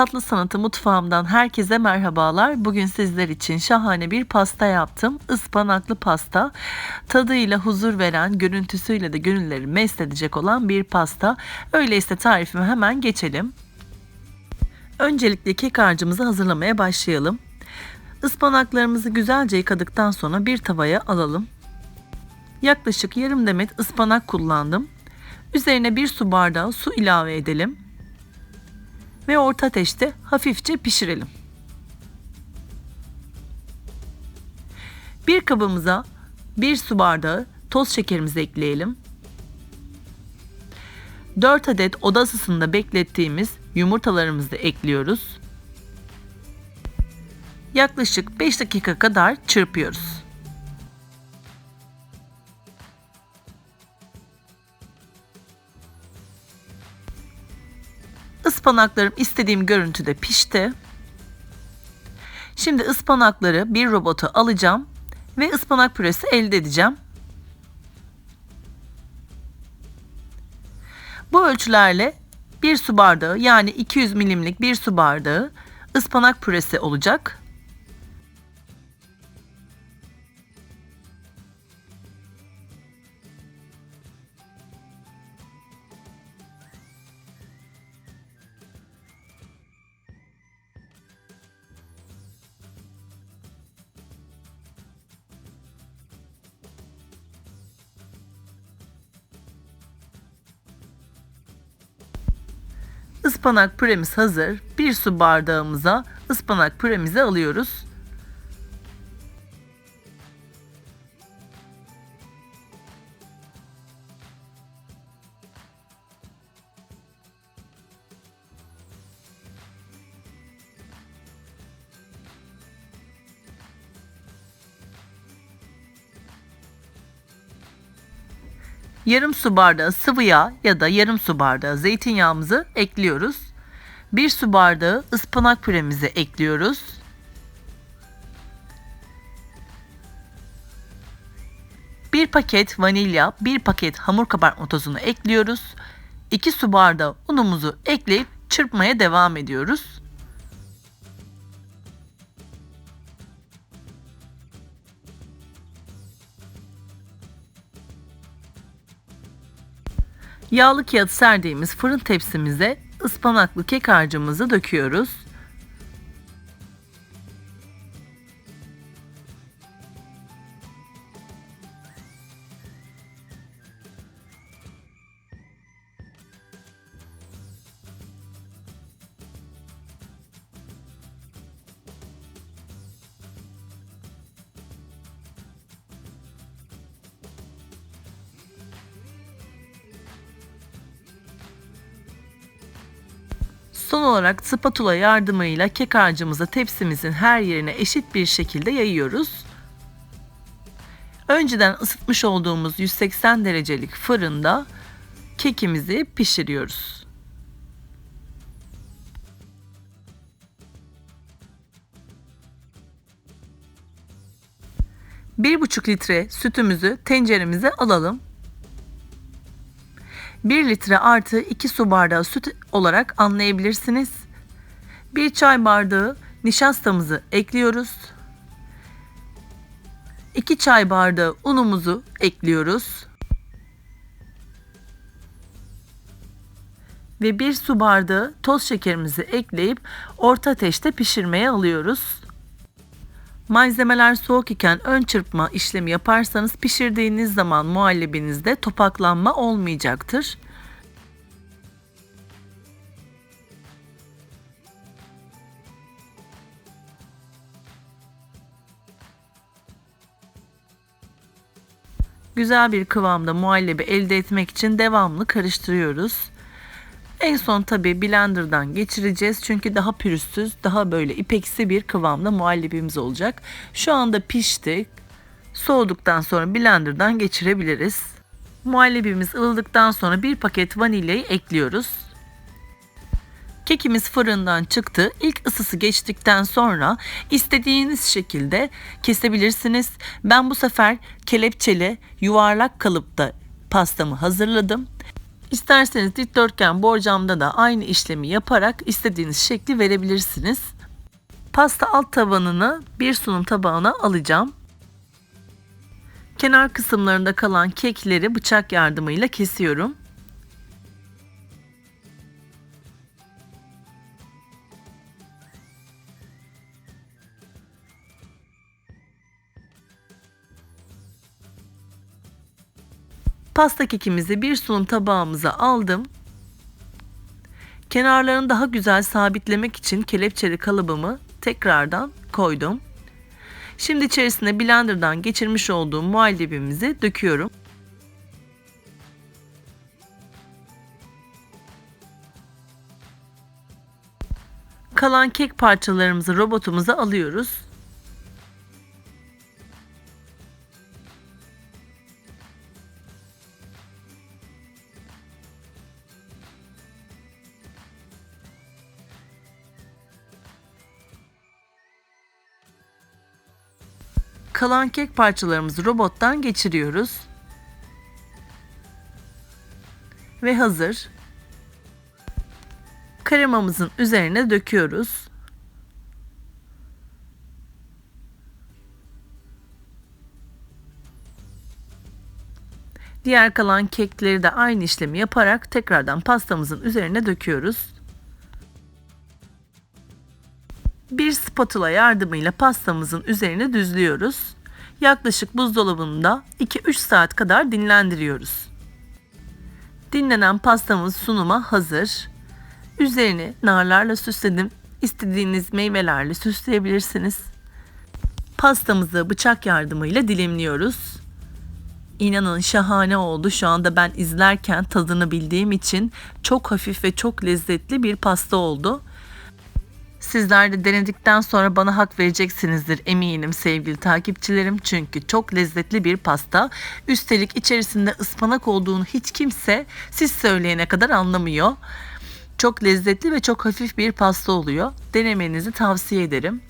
Tatlı Sanatı Mutfağımdan herkese merhabalar. Bugün sizler için şahane bir pasta yaptım. Ispanaklı pasta. Tadıyla huzur veren, görüntüsüyle de gönülleri mest edecek olan bir pasta. Öyleyse tarifime hemen geçelim. Öncelikle kek harcımızı hazırlamaya başlayalım. Ispanaklarımızı güzelce yıkadıktan sonra bir tavaya alalım. Yaklaşık yarım demet ıspanak kullandım. Üzerine bir su bardağı su ilave edelim ve orta ateşte hafifçe pişirelim. Bir kabımıza bir su bardağı toz şekerimizi ekleyelim. 4 adet oda ısısında beklettiğimiz yumurtalarımızı ekliyoruz. Yaklaşık 5 dakika kadar çırpıyoruz. Ispanaklarım istediğim görüntüde pişti. Şimdi ıspanakları bir robota alacağım ve ıspanak püresi elde edeceğim. Bu ölçülerle bir su bardağı yani 200 milimlik bir su bardağı ıspanak püresi olacak. Ispanak püremiz hazır. Bir su bardağımıza ıspanak püremizi alıyoruz. Yarım su bardağı sıvı yağ ya da yarım su bardağı zeytinyağımızı ekliyoruz. Bir su bardağı ıspanak püremizi ekliyoruz. Bir paket vanilya, bir paket hamur kabartma tozunu ekliyoruz. 2 su bardağı unumuzu ekleyip çırpmaya devam ediyoruz. Yağlı kağıt serdiğimiz fırın tepsimize ıspanaklı kek harcımızı döküyoruz. Son olarak spatula yardımıyla kek harcımızı tepsimizin her yerine eşit bir şekilde yayıyoruz. Önceden ısıtmış olduğumuz 180 derecelik fırında kekimizi pişiriyoruz. Bir buçuk litre sütümüzü tenceremize alalım. 1 litre artı 2 su bardağı süt olarak anlayabilirsiniz. 1 çay bardağı nişastamızı ekliyoruz. 2 çay bardağı unumuzu ekliyoruz. Ve 1 su bardağı toz şekerimizi ekleyip orta ateşte pişirmeye alıyoruz. Malzemeler soğuk iken ön çırpma işlemi yaparsanız pişirdiğiniz zaman muhallebinizde topaklanma olmayacaktır. Güzel bir kıvamda muhallebi elde etmek için devamlı karıştırıyoruz. En son tabi blenderdan geçireceğiz çünkü daha pürüzsüz, daha böyle ipeksi bir kıvamda muhallebimiz olacak. Şu anda pişti. Soğuduktan sonra blenderdan geçirebiliriz. Muhallebimiz ılıdıktan sonra bir paket vanilyayı ekliyoruz. Kekimiz fırından çıktı. İlk ısısı geçtikten sonra istediğiniz şekilde kesebilirsiniz. Ben bu sefer kelepçeli yuvarlak kalıpta pastamı hazırladım. İsterseniz dikdörtgen borcamda da aynı işlemi yaparak istediğiniz şekli verebilirsiniz. Pasta alt tabanını bir sunum tabağına alacağım. Kenar kısımlarında kalan kekleri bıçak yardımıyla kesiyorum. Pasta kekimizi bir sunum tabağımıza aldım. Kenarlarını daha güzel sabitlemek için kelepçeli kalıbımı tekrardan koydum. Şimdi içerisine blenderdan geçirmiş olduğum muhallebimizi döküyorum. Kalan kek parçalarımızı robotumuza alıyoruz. Kalan kek parçalarımızı robottan geçiriyoruz. Ve hazır. Kremamızın üzerine döküyoruz. Diğer kalan kekleri de aynı işlemi yaparak tekrardan pastamızın üzerine döküyoruz. Bir spatula yardımıyla pastamızın üzerine düzlüyoruz. Yaklaşık buzdolabında 2-3 saat kadar dinlendiriyoruz. Dinlenen pastamız sunuma hazır. Üzerini narlarla süsledim. İstediğiniz meyvelerle süsleyebilirsiniz. Pastamızı bıçak yardımıyla dilimliyoruz. İnanın şahane oldu. Şu anda ben izlerken tadını bildiğim için çok hafif ve çok lezzetli bir pasta oldu. Sizler de denedikten sonra bana hak vereceksinizdir eminim sevgili takipçilerim. Çünkü çok lezzetli bir pasta. Üstelik içerisinde ıspanak olduğunu hiç kimse siz söyleyene kadar anlamıyor. Çok lezzetli ve çok hafif bir pasta oluyor. Denemenizi tavsiye ederim.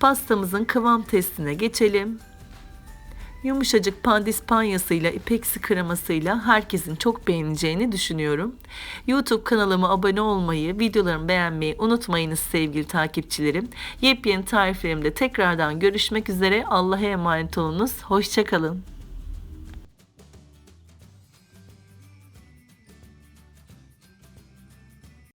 Pastamızın kıvam testine geçelim. Yumuşacık pandispanyasıyla, ipeksi kremasıyla herkesin çok beğeneceğini düşünüyorum. YouTube kanalıma abone olmayı, videolarımı beğenmeyi unutmayınız sevgili takipçilerim. Yepyeni tariflerimde tekrardan görüşmek üzere. Allah'a emanet olunuz. Hoşçakalın.